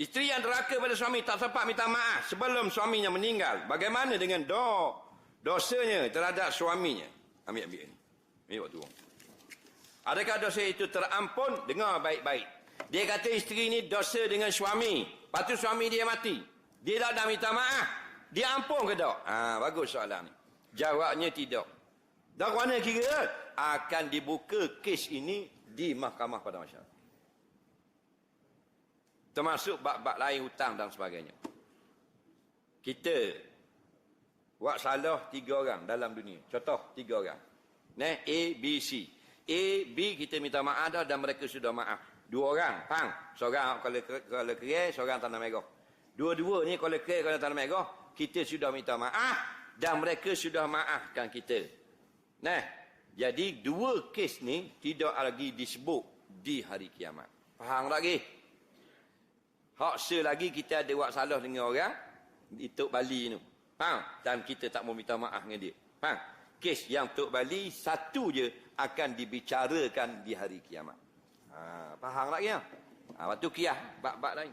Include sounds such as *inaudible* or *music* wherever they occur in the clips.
Isteri yang deraka pada suami tak sempat minta maaf sebelum suaminya meninggal. Bagaimana dengan do dosanya terhadap suaminya? Ambil ambil ni. Ambil waktu. Adakah dosa itu terampun? Dengar baik-baik. Dia kata isteri ni dosa dengan suami. Lepas tu suami dia mati. Dia tak dah minta maaf. Dia ampun ke tak? Ha, bagus soalan ni. Jawabnya tidak. Dan mana kira akan dibuka kes ini di mahkamah pada masyarakat. Termasuk bab-bab lain hutang dan sebagainya. Kita buat salah tiga orang dalam dunia. Contoh tiga orang. Nah, A, B, C. A, B kita minta maaf dah dan mereka sudah maaf. Dua orang, pang. Seorang kalau kalau kerai, seorang tanah merah. Dua-dua ni kalau kerai kalau tanah merah, kita sudah minta maaf dan mereka sudah maafkan kita. Nah, jadi dua kes ni tidak lagi disebut di hari kiamat. Faham lagi? Hak selagi kita ada buat salah dengan orang Tok Bali tu. Faham? Dan kita tak mau minta maaf dengan dia. Faham? Kes yang Tok Bali satu je akan dibicarakan di hari kiamat. Ha, faham lagi ya? Ha, waktu kiah, bab-bab lain.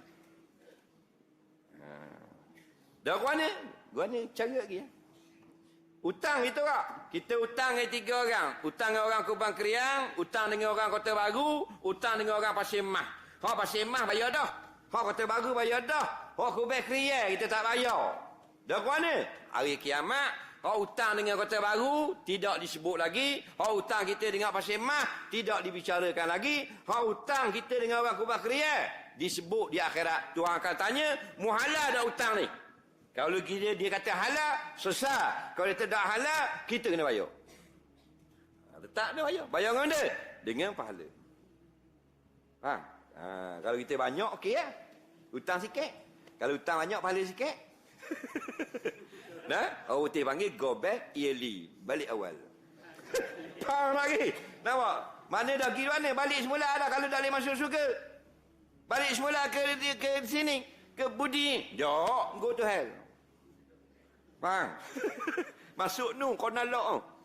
Ha. Dah gua ni, gua ni cara lagi ya. Utang itu kak. Kita utang dengan tiga orang. Utang dengan orang Kubang Kriang, utang dengan orang Kota Baru, utang dengan orang Pasir Mah. Hak Pasir Mah bayar dah. Hak Kota Baru bayar dah. Hak Kubang Kriang kita tak bayar. Dah gua ni, hari kiamat, hak utang dengan Kota Baru tidak disebut lagi. Hak utang kita dengan Pasir Mah tidak dibicarakan lagi. Hak utang kita dengan orang Kubang Kriang disebut di akhirat. Tuhan akan tanya, muhala dah utang ni. Kalau kita dia kata halal, sesat. Kalau dia tidak halal, kita kena bayar. Letak dia bayar. Bayar dengan dia? Dengan pahala. Ha? Ha kalau kita banyak, okey lah. Hutang sikit. Kalau hutang banyak, pahala sikit. *laughs* nah, orang putih panggil go back yearly. Balik awal. *laughs* Faham lagi? Nampak? Mana dah pergi mana? Balik semula dah kalau dah boleh masuk surga. Balik semula ke, ke, sini. Ke budi. Jok, go to hell. Faham? *laughs* Masuk nu kau nak lok.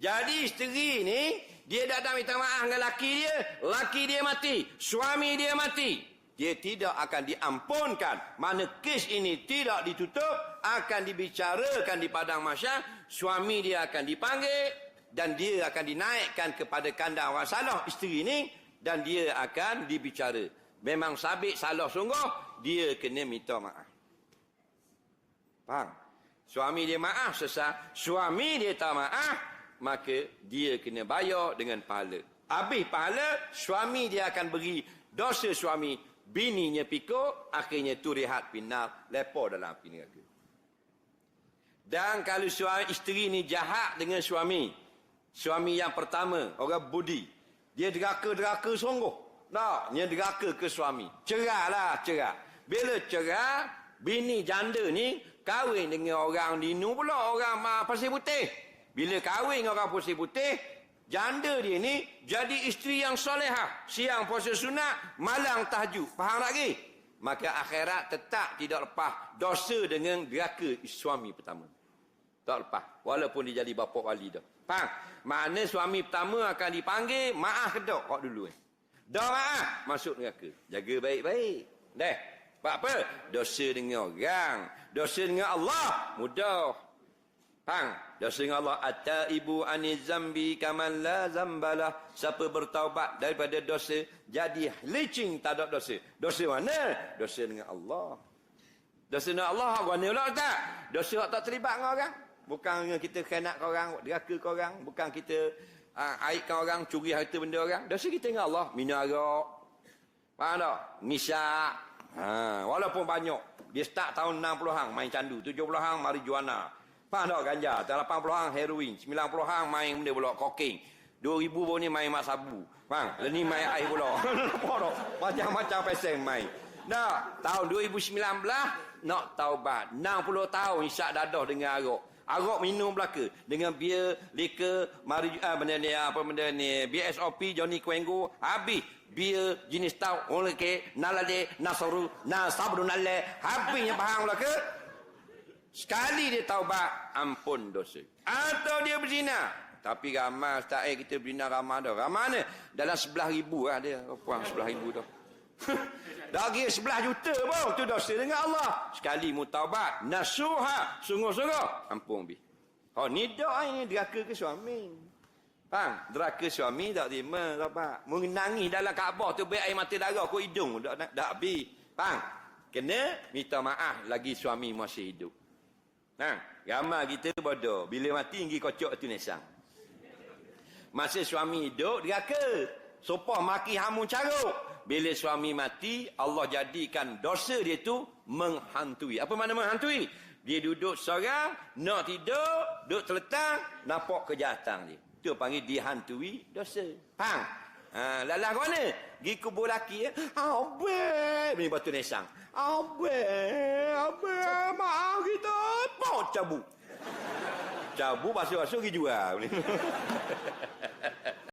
Jadi isteri ni dia datang minta maaf dengan laki dia, laki dia mati, suami dia mati. Dia tidak akan diampunkan. Mana kes ini tidak ditutup, akan dibicarakan di padang masyar, suami dia akan dipanggil dan dia akan dinaikkan kepada kandang orang salah isteri ini dan dia akan dibicara. Memang sabit salah sungguh, dia kena minta maaf. Faham? Suami dia maaf sesat, suami dia tak maaf, maka dia kena bayar dengan pahala. Habis pahala, suami dia akan beri dosa suami, bininya pikul, akhirnya tu rehat pinal, lepo dalam api neraka. Dan kalau suami isteri ni jahat dengan suami, suami yang pertama, orang budi, dia deraka-deraka sungguh. Tak, dia deraka ke suami. Cerahlah, cerah. Bila cerah, bini janda ni kahwin dengan orang dinu pula orang pasir putih bila kahwin dengan orang pasir putih janda dia ni jadi isteri yang solehah. Siang puasa sunat malang tahajud. Faham lagi maka akhirat tetap tidak lepas dosa dengan deraka suami pertama. Tak lepas. Walaupun dia jadi bapa wali dah. Faham? Mana suami pertama akan dipanggil maaf ke tak kau dulu eh. Dah maaf masuk neraka. Jaga baik-baik. Dah. Sebab apa? Dosa dengan orang. Dosa dengan Allah. Mudah. Hang. Dosa dengan Allah. Atta ibu anizambi kaman la zambalah. Siapa bertaubat daripada dosa. Jadi licing tak ada dosa. Dosa mana? Dosa dengan Allah. Dosa dengan Allah. Mana pula tak? Dosa tak terlibat dengan orang. Bukan kita kena ke orang. Deraka ke orang. Bukan kita uh, aibkan orang. Curi harta benda orang. Dosa kita dengan Allah. Minum arak. Faham tak? Nisak. Ha, walaupun banyak. Dia start tahun 60-an main candu. 70-an marijuana. Faham tak ganja? 80-an heroin. 90-an main benda pula kokain. 2000 pun ni main mak sabu. Faham? Ni main air pula. *laughs* Macam-macam pesen main. Nah, tahun 2019 nak taubat. 60 tahun isyak dadah dengan arak. Arak minum belaka dengan bir, liquor, mari ah, benda ni apa benda ni, BSOP, Johnny Quengo, habis bir jenis tau, orang ke, nalade, nasaru, nasabru nalle, habisnya faham belaka. Sekali dia taubat, ampun dosa. Atau dia berzina. Tapi ramai tak eh kita berzina ramai dah. Ramai ni dalam sebelah ribu lah dia. Sebelah ribu dah. dah kira 11 juta pun tu dosa dengan Allah sekali mutaubat nasuha sungguh-sungguh ampun bi oh ni doa ini deraka ke suami Faham? Deraka suami tak terima, sahabat. Menangis dalam Kaabah tu baik air mata darah kau hidung dak dak habis. Faham? Kena minta maaf lagi suami masih hidup. Ha, ramai kita bodoh. Bila mati pergi kocok tu nesang. Masa suami hidup deraka. Sopoh maki hamun caruk. Bila suami mati, Allah jadikan dosa dia tu menghantui. Apa makna menghantui? Dia duduk seorang, nak tidur, duduk terletak, nampak kejahatan dia. Itu panggil dihantui dosa. Faham? Ha, lalah ke mana? Gi kubur laki ya. Abe, ni batu nesang. Abe, abe, maaf cabu. Cabu basuh-basuh gi jual. *laughs*